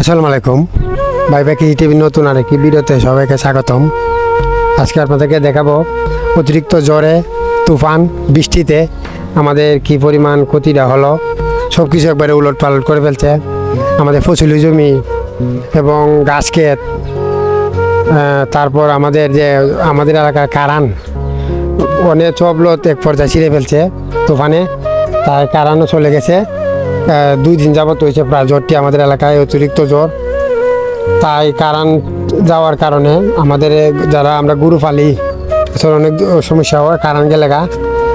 আসসালামু আলাইকুম। ভাই বাকি টিভি নতুন আরেকটি ভিডিওতে সবাইকে স্বাগতম। আজকে আপনাদেরকে দেখাবো অতিরিক্ত জ্বরে তুফান, বৃষ্টিতে আমাদের কি পরিমাণ ক্ষতিটা হলো সব কিছু একবারে উলট পালট করে ফেলছে। আমাদের ফসলি জমি এবং গাছ ক্ষেত তারপর আমাদের যে, আমাদের এলাকার কারান, অনেক চবলত এক পর্যায়ে ছিঁড়ে ফেলছে তুফানে। তার কারণও চলে গেছে। দুই দিন যাবত হয়েছে প্রায় জ্বরটি আমাদের এলাকায় অতিরিক্ত জ্বর। তাই কারণ যাওয়ার কারণে আমাদের যারা আমরা গরু পালি আসলে অনেক সমস্যা হয় কারণ গেলে গা,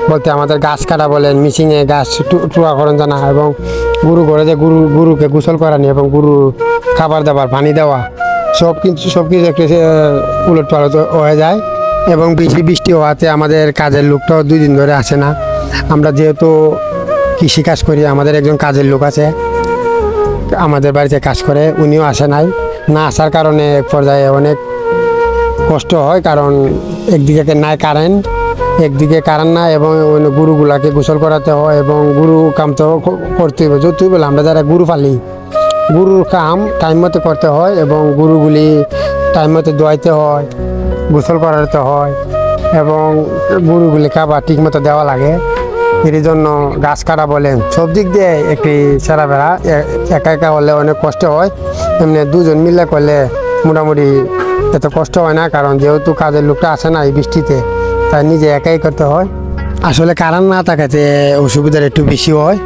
বলতে আমাদের গাছ কাটা বলেন মিশিংয়ে গাছ টু- টুয়া করণ জানা, এবং গরু ঘরে যে গরু, গরুকে গোসল করানি এবং গরু খাবার দাবার, পানি দেওয়া, সব কিছু সব কিছু একটু উলট পালট হয়ে যায় এবং বেশি বৃষ্টি হওয়াতে আমাদের কাজের লোকটাও দুই দিন ধরে আসে না। আমরা যেহেতু কৃষি কাজ করি, আমাদের একজন কাজের লোক আছে, আমাদের বাড়িতে কাজ করে, উনিও আসে নাই। না আসার কারণে এক পর্যায়ে অনেক কষ্ট হয়, কারণ একদিকে নাই কারেন্ট একদিকে কারেন্ট নাই এবং অন্য গরুগুলাকে গোসল করাতে হয় এবং গরু কাম তো করতে হবে। যতই বলে আমরা যারা গরু পালি, গরুর কাম টাইম মতো করতে হয় এবং গরুগুলি টাইম মতো দোয়াইতে হয়, গোসল করাতে হয় এবং গরুগুলি খাবার ঠিক মতো দেওয়া লাগে। এর জন্য গাছ কাটা বলেন। সব দিক দিয়ে একটি সেরা বেড়া। একা একা হলে অনেক কষ্ট হয়। এমনি দুজন মিলে করলে মোটামুটি এত কষ্ট হয় না, কারণ যেহেতু কাজের লোকটা আসে না এই বৃষ্টিতে, তাই নিজে একাই করতে হয়। আসলে কারণ না থাকাতে অসুবিধার একটু বেশি হয়।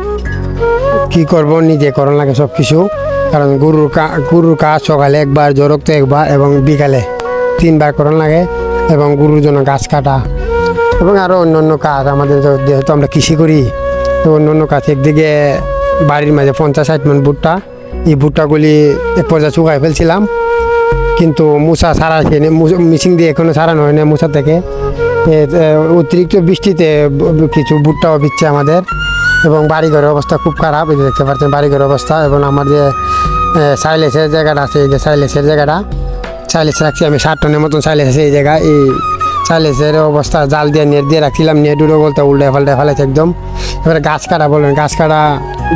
কি করব, নিজে করণ লাগে সব কিছু কারণ গরুর কা- গরুর কাজ সকালে একবার, জোরকতে একবার এবং বিকালে তিনবার করণ লাগে এবং গরুর জন্য গাছ কাটা। এবং আরও অন্য অন্য কাজ আমাদের যেহেতু আমরা কৃষি করি, তো অন্য অন্য কাজ একদিকে বাড়ির মাঝে পঞ্চাশ ষাট মন ভুট্টা, এই ভুট্টাগুলি এক পর্যায়ে শুকাই ফেলছিলাম। কিন্তু মুসা সারা মিশিং দিয়ে এখনও সারানো হয় না মুসা থেকে। অতিরিক্ত বৃষ্টিতে কিছু ভুট্টাও বিচ্ছে আমাদের। এবং বাড়িঘরের অবস্থা খুব খারাপ, এই দেখতে পাচ্ছেন বাড়িঘরের অবস্থা। এবং আমার যে সাইলেসের জায়গাটা আছে, এই যে সাইলেসের জায়গাটা, সাইলেস রাখছি আমি ষাট টনের মতন সাইলেস আছে এই জায়গায়, এই সাইলেসের অবস্থা, জাল দিয়ে নেট দিয়ে রাখছিলাম নেট উড়ে বলতে উল্টে ফাল্টে ফেলেছে একদম। এবারে গাছ কাটা বলবেন গাছ কাটা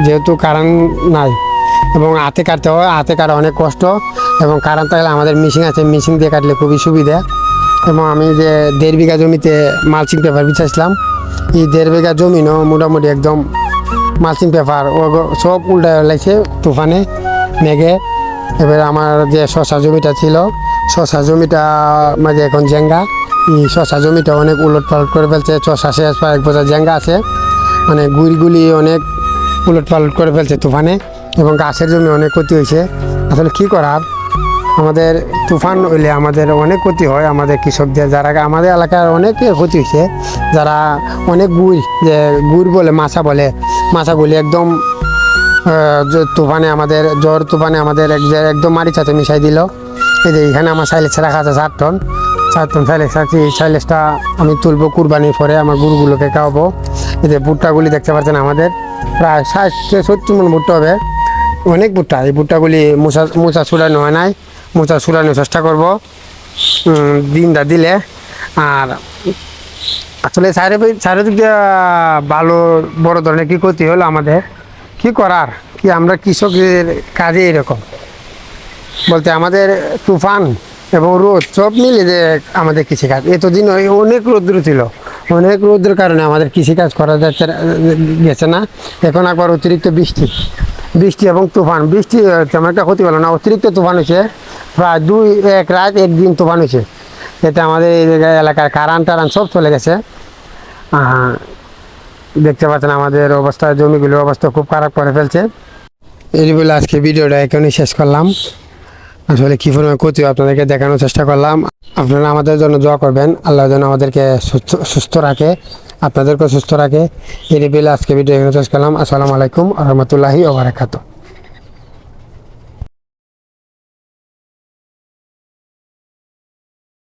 যেহেতু কারণ নাই, এবং হাতে কাটতে হয়, হাতে কাটা অনেক কষ্ট, এবং কারণ থাকলে আমাদের মেশিন আছে মেশিন দিয়ে কাটলে খুবই সুবিধা। এবং আমি যে দেড় বিঘা জমিতে মালচিং পেপার বিছাইছিলাম এই দেড় বিঘা জমিনও মোটামুটি একদম মালচিং পেপার ও সব উল্টা লাগছে তুফানে, মেঘে। এবার আমার যে শশা জমিটা ছিল শশা জমিটা মাঝে এখন জেঙ্গা। শশা জমিটা অনেক উলট পালট করে ফেলছে। শশা শেষ এক বছর জেঙ্গা আছে। মানে গুড়িগুলি অনেক উলট পালট করে ফেলছে তুফানে এবং গাছের জমি অনেক ক্ষতি হয়েছে। আসলে কী করার আমাদের তুফান হইলে আমাদের অনেক ক্ষতি হয়। আমাদের কৃষকদের যারা আমাদের এলাকার অনেক ক্ষতি হয়েছে। যারা অনেক গুড়, যে গুড় বলে, মাছা বলে, মাছাগুলি একদম তুফানে আমাদের, জ্বর তুফানে আমাদের এক একদম মারি সাথে মিশাই দিল। এই যে এখানে আমার সাইলেস রাখা আছে চার টন। চার টন সাইলেস রাখছি এই আমি তুলবো কুরবানির পরে আমার গরুগুলোকে খাওয়াবো। এই যে ভুট্টাগুলি দেখতে পাচ্ছেন আমাদের। প্রায় ষাট সত্তর মন ভুট্টা হবে। অনেক ভুট্টা। এই ভুট্টাগুলি মোচা মোচা ছুড়ানো হয় নাই। মোচা ছুড়ানোর চেষ্টা করব। দিনটা দিলে। আর আসলে চারি চারিদিক দিয়ে ভালো, বড় ধরনের কী ক্ষতি হলো আমাদের, কি করার? কি আমরা কৃষকের কাজে এরকম? বলতে আমাদের তুফান এবং রোদ সব মিলে যে আমাদের কৃষিকাজ। এতদিন অনেক রৌদ্র ছিল। অনেক রৌদ্রের কারণে আমাদের কৃষিকাজ করা যাচ্ছে গেছে না। এখন একবার অতিরিক্ত বৃষ্টি। বৃষ্টি এবং তুফান। বৃষ্টি তেমন একটা ক্ষতি হলো না। অতিরিক্ত তুফান হয়েছে। প্রায় দুই, এক রাত একদিন তুফান হয়েছে। এতে আমাদের এলাকার কারান টারান সব চলে গেছে। দেখতে পাচ্ছেন আমাদের অবস্থা, জমিগুলোর অবস্থা খুব খারাপ করে ফেলছে। এই বলে আজকে ভিডিওটা এখানেই শেষ করলাম। আসলে কী পরিমাণ ক্ষতি আপনাদেরকে দেখানোর চেষ্টা করলাম। আপনারা আমাদের জন্য দোয়া করবেন। আল্লাহ যেন আমাদেরকে সুস্থ সুস্থ রাখে আপনাদেরকে সুস্থ রাখে। এই বিল আজকে ভিডিও শেষ করলাম। আসসালামু আলাইকুম রহমতুল্লাহি ওবরাকাতু